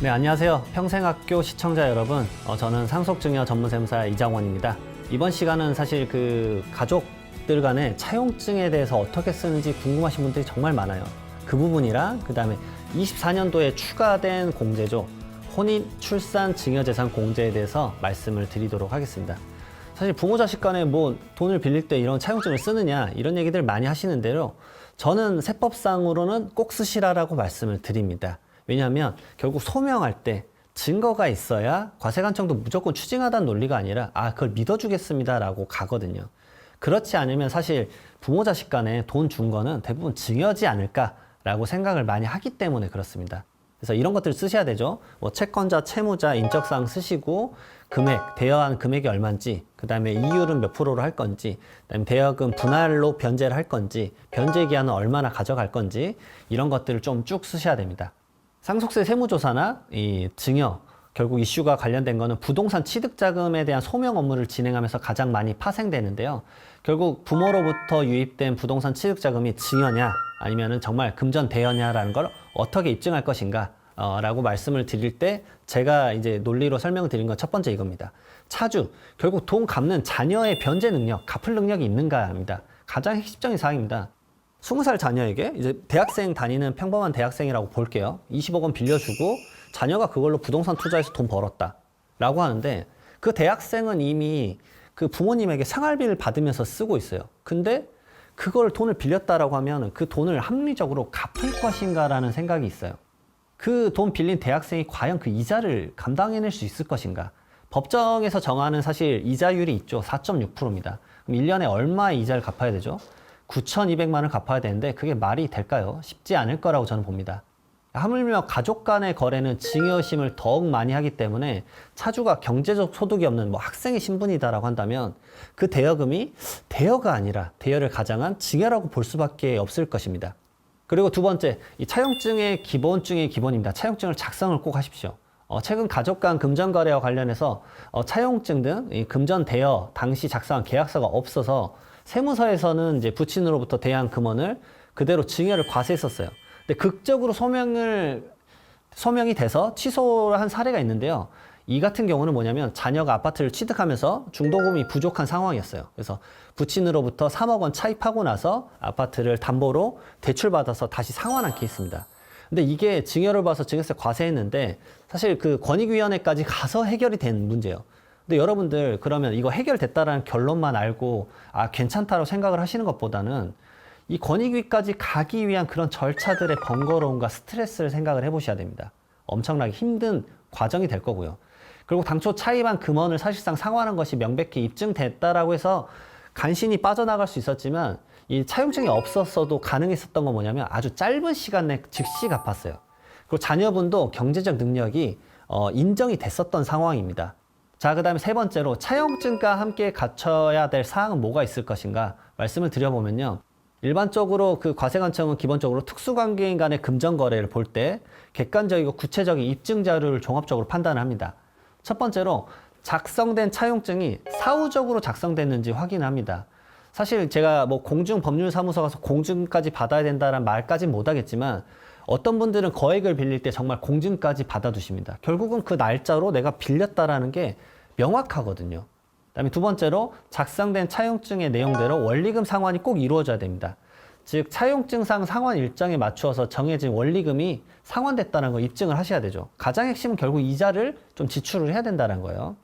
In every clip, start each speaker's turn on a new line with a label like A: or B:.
A: 네, 안녕하세요. 평생학교 시청자 여러분. 어, 저는 상속증여 전문세무사 이장원입니다. 이번 시간은 사실 그 가족들 간의 차용증에 대해서 어떻게 쓰는지 궁금하신 분들이 정말 많아요. 그 부분이랑 그 다음에 24년도에 추가된 공제죠. 혼인, 출산, 증여재산 공제에 대해서 말씀을 드리도록 하겠습니다. 사실 부모 자식 간에 뭐 돈을 빌릴 때 이런 차용증을 쓰느냐 이런 얘기들 많이 하시는데요. 저는 세법상으로는 꼭 쓰시라라고 말씀을 드립니다. 왜냐하면 결국 소명할 때 증거가 있어야 과세관청도 무조건 추징하다는 논리가 아니라 아 그걸 믿어주겠습니다라고 가거든요. 그렇지 않으면 사실 부모 자식 간에 돈 준 거는 대부분 증여지 않을까라고 생각을 많이 하기 때문에 그렇습니다. 그래서 이런 것들 쓰셔야 되죠. 뭐 채권자, 채무자, 인적사항 쓰시고 금액, 대여한 금액이 얼마인지, 그 다음에 이율은 몇 프로로 할 건지, 그다음에 대여금 분할로 변제를 할 건지, 변제 기한은 얼마나 가져갈 건지 이런 것들을 좀 쭉 쓰셔야 됩니다. 상속세 세무조사나 이 증여 결국 이슈가 관련된 거는 부동산 취득 자금에 대한 소명 업무를 진행하면서 가장 많이 파생되는데요. 결국 부모로부터 유입된 부동산 취득 자금이 증여냐 아니면은 정말 금전 대여냐라는 걸 어떻게 입증할 것인가 어, 라고 말씀을 드릴 때 제가 이제 논리로 설명을 드린 건 첫 번째 이겁니다. 차주 결국 돈 갚는 자녀의 변제 능력, 갚을 능력이 있는가입니다. 가장 핵심적인 사항입니다. 20살 자녀에게 이제 대학생 다니는 평범한 대학생이라고 볼게요. 20억 원 빌려주고 자녀가 그걸로 부동산 투자해서 돈 벌었다. 라고 하는데 그 대학생은 이미 그 부모님에게 생활비를 받으면서 쓰고 있어요. 근데 그걸 돈을 빌렸다라고 하면 그 돈을 합리적으로 갚을 것인가라는 생각이 있어요. 그 돈 빌린 대학생이 과연 그 이자를 감당해낼 수 있을 것인가? 법정에서 정하는 사실 이자율이 있죠. 4.6%입니다. 그럼 1년에 얼마의 이자를 갚아야 되죠? 9,200만 원을 갚아야 되는데 그게 말이 될까요? 쉽지 않을 거라고 저는 봅니다. 하물며 가족 간의 거래는 증여심을 더욱 많이 하기 때문에 차주가 경제적 소득이 없는 뭐 학생의 신분이다라고 한다면 그 대여금이 대여가 아니라 대여를 가장한 증여라고 볼 수밖에 없을 것입니다. 그리고 두 번째, 이 차용증의 기본 중의 기본입니다. 차용증을 작성을 꼭 하십시오. 어, 최근 가족 간 금전 거래와 관련해서 어, 차용증 등이 금전 대여 당시 작성한 계약서가 없어서 세무서에서는 이제 부친으로부터 대한 금원을 그대로 증여를 과세했었어요. 근데 극적으로 소명을 소명이 돼서 취소한 사례가 있는데요. 이 같은 경우는 뭐냐면 자녀가 아파트를 취득하면서 중도금이 부족한 상황이었어요. 그래서 부친으로부터 3억 원 차입하고 나서 아파트를 담보로 대출받아서 다시 상환한 케이스입니다. 근데 이게 증여를 봐서 증여세 과세했는데 사실 그 권익위원회까지 가서 해결이 된 문제예요. 근데 여러분들 그러면 이거 해결됐다라는 결론만 알고 아 괜찮다고 생각을 하시는 것보다는 이 권익위까지 가기 위한 그런 절차들의 번거로움과 스트레스를 생각을 해보셔야 됩니다. 엄청나게 힘든 과정이 될 거고요. 그리고 당초 차입한 금원을 사실상 상환한 것이 명백히 입증됐다라고 해서 간신히 빠져나갈 수 있었지만 이 차용증이 없었어도 가능했었던 건 뭐냐면 아주 짧은 시간 내 즉시 갚았어요. 그리고 자녀분도 경제적 능력이 어, 인정이 됐었던 상황입니다. 자, 그 다음에 세 번째로 차용증과 함께 갖춰야 될 사항은 뭐가 있을 것인가 말씀을 드려보면요. 일반적으로 그 과세관청은 기본적으로 특수관계인 간의 금전거래를 볼 때 객관적이고 구체적인 입증 자료를 종합적으로 판단을 합니다. 첫 번째로 작성된 차용증이 사후적으로 작성됐는지 확인합니다. 사실 제가 뭐 공중법률사무소 가서 공증까지 받아야 된다는 말까지는 못하겠지만 어떤 분들은 거액을 빌릴 때 정말 공증까지 받아두십니다. 결국은 그 날짜로 내가 빌렸다라는 게 명확하거든요. 그다음에 두 번째로 작성된 차용증의 내용대로 원리금 상환이 꼭 이루어져야 됩니다. 즉 차용증상 상환 일정에 맞추어서 정해진 원리금이 상환됐다는 걸 입증을 하셔야 되죠. 가장 핵심은 결국 이자를 좀 지출을 해야 된다는 거예요.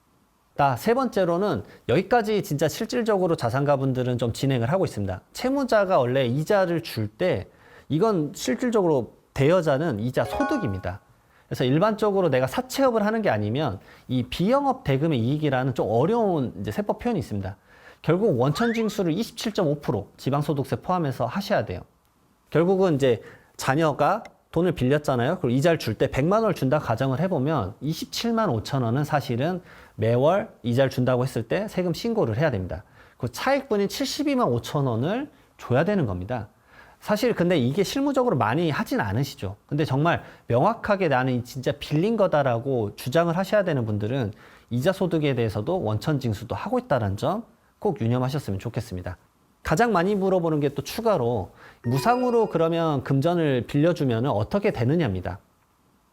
A: 자, 세 번째로는 여기까지 진짜 실질적으로 자산가분들은 좀 진행을 하고 있습니다. 채무자가 원래 이자를 줄 때 이건 실질적으로 대여자는 이자 소득입니다. 그래서 일반적으로 내가 사채업을 하는 게 아니면 이 비영업 대금의 이익이라는 좀 어려운 이제 세법 표현이 있습니다. 결국 원천 징수를 27.5% 지방소득세 포함해서 하셔야 돼요. 결국은 이제 자녀가 돈을 빌렸잖아요. 그리고 이자를 줄 때 100만 원을 준다 가정을 해보면 27만 5천 원은 사실은 매월 이자를 준다고 했을 때 세금 신고를 해야 됩니다. 그 차익분인 72만 5천 원을 줘야 되는 겁니다. 사실 근데 이게 실무적으로 많이 하진 않으시죠. 근데 정말 명확하게 나는 진짜 빌린 거다라고 주장을 하셔야 되는 분들은 이자 소득에 대해서도 원천 징수도 하고 있다는 점 꼭 유념하셨으면 좋겠습니다. 가장 많이 물어보는 게 또 추가로 무상으로 그러면 금전을 빌려주면 어떻게 되느냐입니다.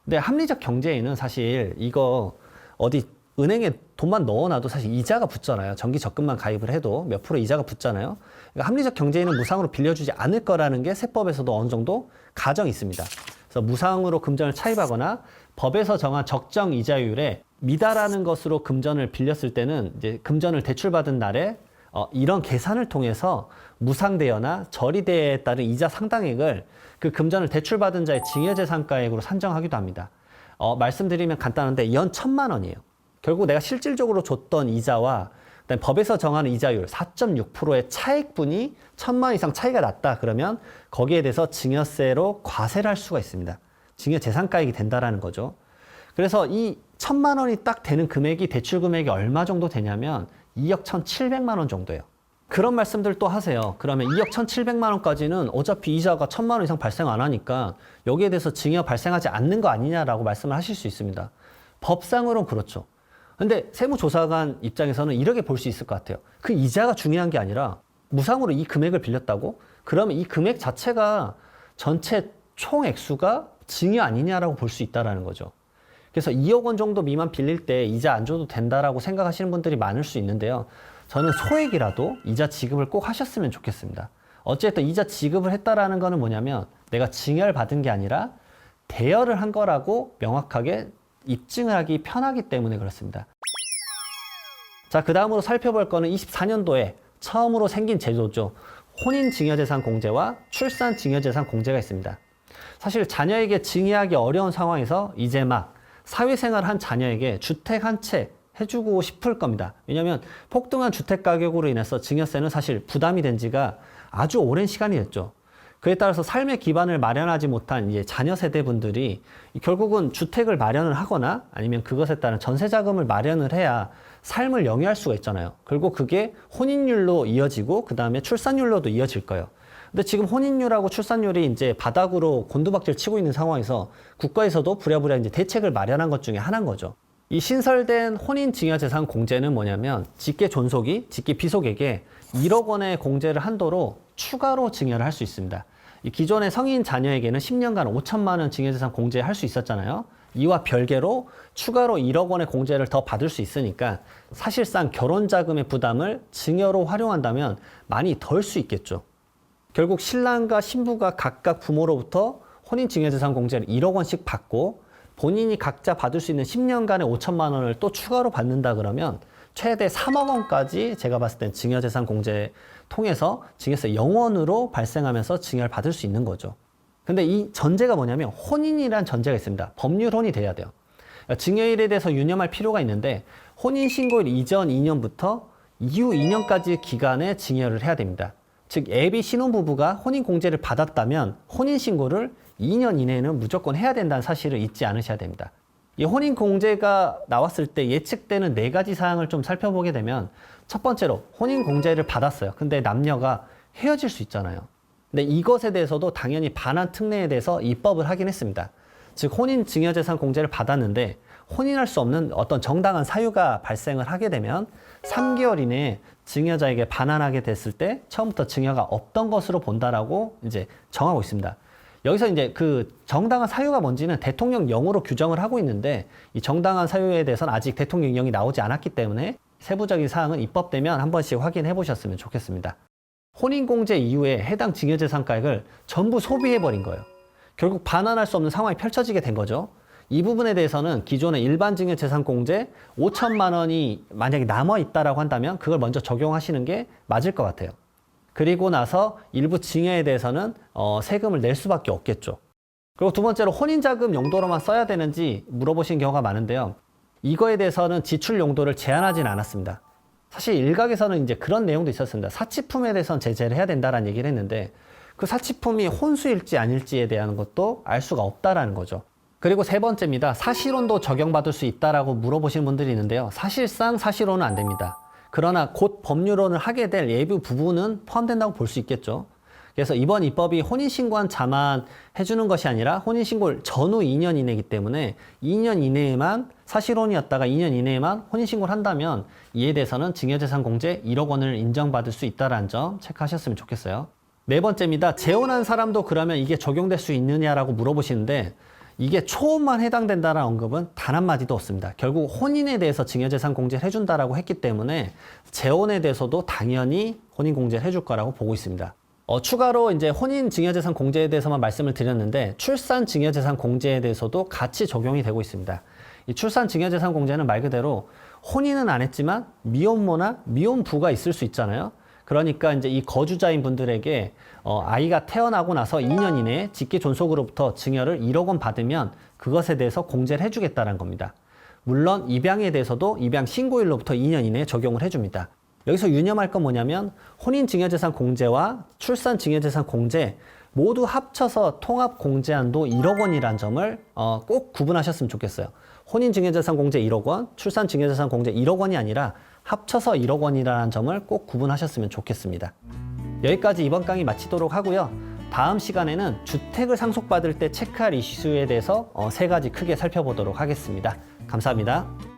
A: 근데 합리적 경제에는 사실 이거 어디 은행에 돈만 넣어놔도 사실 이자가 붙잖아요. 정기 적금만 가입을 해도 몇 프로 이자가 붙잖아요. 그러니까 합리적 경제에는 무상으로 빌려주지 않을 거라는 게 세법에서도 어느 정도 가정이 있습니다. 그래서 무상으로 금전을 차입하거나 법에서 정한 적정 이자율에 미달하는 것으로 금전을 빌렸을 때는 이제 금전을 대출받은 날에 어, 이런 계산을 통해서 무상대여나 저리대여에 따른 이자 상당액을 그 금전을 대출받은 자의 징여재산가액으로 산정하기도 합니다. 어, 말씀드리면 간단한데 연 천만 원이에요. 결국 내가 실질적으로 줬던 이자와 그다음에 법에서 정하는 이자율 4.6%의 차액분이 천만 원 이상 차이가 났다 그러면 거기에 대해서 증여세로 과세를 할 수가 있습니다. 증여 재산가액이 된다라는 거죠. 그래서 이 천만 원이 딱 되는 금액이 대출 금액이 얼마 정도 되냐면 2억 1,700만 원 정도예요. 그런 말씀들 또 하세요. 그러면 2억 1,700만 원까지는 어차피 이자가 천만 원 이상 발생 안 하니까 여기에 대해서 증여 발생하지 않는 거 아니냐라고 말씀을 하실 수 있습니다. 법상으로는 그렇죠. 근데 세무조사관 입장에서는 이렇게 볼 수 있을 것 같아요. 그 이자가 중요한 게 아니라 무상으로 이 금액을 빌렸다고? 그러면 이 금액 자체가 전체 총 액수가 증여 아니냐라고 볼 수 있다라는 거죠. 그래서 2억 원 정도 미만 빌릴 때 이자 안 줘도 된다라고 생각하시는 분들이 많을 수 있는데요. 저는 소액이라도 이자 지급을 꼭 하셨으면 좋겠습니다. 어쨌든 이자 지급을 했다라는 거는 뭐냐면 내가 증여를 받은 게 아니라 대여를 한 거라고 명확하게 입증을 하기 편하기 때문에 그렇습니다. 자, 그 다음으로 살펴볼 거는 24년도에 처음으로 생긴 제도죠. 혼인증여재산 공제와 출산증여재산 공제가 있습니다. 사실 자녀에게 증여하기 어려운 상황에서 이제 막 사회생활 한 자녀에게 주택 한 채 해주고 싶을 겁니다. 왜냐하면 폭등한 주택 가격으로 인해서 증여세는 사실 부담이 된 지가 아주 오랜 시간이 됐죠. 그에 따라서 삶의 기반을 마련하지 못한 이제 자녀 세대분들이 결국은 주택을 마련을 하거나 아니면 그것에 따른 전세 자금을 마련을 해야 삶을 영위할 수가 있잖아요. 그리고 그게 혼인율로 이어지고 그 다음에 출산율로도 이어질 거예요. 근데 지금 혼인율하고 출산율이 이제 바닥으로 곤두박질 치고 있는 상황에서 국가에서도 부랴부랴 이제 대책을 마련한 것 중에 하나인 거죠. 이 신설된 혼인증여재산 공제는 뭐냐면 직계 존속이 직계 비속에게 1억 원의 공제를 한도로 추가로 증여를 할 수 있습니다. 이 기존의 성인 자녀에게는 10년간 5천만 원 증여재산 공제할 수 있었잖아요. 이와 별개로 추가로 1억 원의 공제를 더 받을 수 있으니까 사실상 결혼 자금의 부담을 증여로 활용한다면 많이 덜 수 있겠죠. 결국 신랑과 신부가 각각 부모로부터 혼인 증여재산 공제를 1억 원씩 받고 본인이 각자 받을 수 있는 10년간의 5천만 원을 또 추가로 받는다 그러면 최대 3억 원까지 제가 봤을 땐 증여재산 공제 통해서 증여세 영원으로 발생하면서 증여를 받을 수 있는 거죠. 근데 이 전제가 뭐냐면 혼인이란 전제가 있습니다. 법률혼이 돼야 돼요. 그러니까 증여일에 대해서 유념할 필요가 있는데 혼인신고일 이전 2년부터 이후 2년까지 기간에 증여를 해야 됩니다. 즉 애비 신혼부부가 혼인공제를 받았다면 혼인신고를 2년 이내에는 무조건 해야 된다는 사실을 잊지 않으셔야 됩니다. 이 혼인 공제가 나왔을 때 예측되는 네 가지 사항을 좀 살펴보게 되면 첫 번째로 혼인 공제를 받았어요. 근데 남녀가 헤어질 수 있잖아요. 근데 이것에 대해서도 당연히 반환 특례에 대해서 입법을 하긴 했습니다. 즉 혼인 증여재산 공제를 받았는데 혼인할 수 없는 어떤 정당한 사유가 발생을 하게 되면 3개월 이내에 증여자에게 반환하게 됐을 때 처음부터 증여가 없던 것으로 본다라고 이제 정하고 있습니다. 여기서 이제 그 정당한 사유가 뭔지는 대통령령으로 규정을 하고 있는데 이 정당한 사유에 대해서는 아직 대통령령이 나오지 않았기 때문에 세부적인 사항은 입법되면 한 번씩 확인해 보셨으면 좋겠습니다. 혼인공제 이후에 해당 증여재산가액을 전부 소비해버린 거예요. 결국 반환할 수 없는 상황이 펼쳐지게 된 거죠. 이 부분에 대해서는 기존의 일반 증여재산공제 5천만 원이 만약에 남아 있다라고 한다면 그걸 먼저 적용하시는 게 맞을 것 같아요. 그리고 나서 일부 증여에 대해서는 어, 세금을 낼 수밖에 없겠죠. 그리고 두 번째로 혼인자금 용도로만 써야 되는지 물어보신 경우가 많은데요. 이거에 대해서는 지출 용도를 제한하진 않았습니다. 사실 일각에서는 이제 그런 내용도 있었습니다. 사치품에 대해서는 제재를 해야 된다라는 얘기를 했는데 그 사치품이 혼수일지 아닐지에 대한 것도 알 수가 없다라는 거죠. 그리고 세 번째입니다. 사실혼도 적용받을 수 있다라고 물어보시는 분들이 있는데요. 사실상 사실혼은 안 됩니다. 그러나 곧 법률혼을 하게 될 예부 부분은 포함된다고 볼 수 있겠죠. 그래서 이번 입법이 혼인신고한 자만 해주는 것이 아니라 혼인신고를 전후 2년 이내이기 때문에 2년 이내에만 사실혼이었다가 2년 이내에만 혼인신고를 한다면 이에 대해서는 증여재산 공제 1억 원을 인정받을 수 있다는 점 체크하셨으면 좋겠어요. 네 번째입니다. 재혼한 사람도 그러면 이게 적용될 수 있느냐라고 물어보시는데 이게 초혼만 해당된다는 언급은 단 한마디도 없습니다. 결국 혼인에 대해서 증여재산 공제를 해준다라고 했기 때문에 재혼에 대해서도 당연히 혼인 공제를 해줄 거라고 보고 있습니다. 어, 추가로 이제 혼인 증여재산 공제에 대해서만 말씀을 드렸는데 출산 증여재산 공제에 대해서도 같이 적용이 되고 있습니다. 이 출산 증여재산 공제는 말 그대로 혼인은 안 했지만 미혼모나 미혼부가 있을 수 있잖아요. 그러니까 이제 이 거주자인 분들에게 어, 아이가 태어나고 나서 2년 이내에 직계 존속으로부터 증여를 1억 원 받으면 그것에 대해서 공제를 해주겠다는 겁니다. 물론 입양에 대해서도 입양 신고일로부터 2년 이내에 적용을 해줍니다. 여기서 유념할 건 뭐냐면 혼인 증여재산 공제와 출산 증여재산 공제 모두 합쳐서 통합 공제한도 1억 원이라는 점을 어, 꼭 구분하셨으면 좋겠어요. 혼인 증여재산 공제 1억 원, 출산 증여재산 공제 1억 원이 아니라 합쳐서 1억 원이라는 점을 꼭 구분하셨으면 좋겠습니다. 여기까지 이번 강의 마치도록 하고요. 다음 시간에는 주택을 상속받을 때 체크할 이슈에 대해서 어, 세 가지 크게 살펴보도록 하겠습니다. 감사합니다.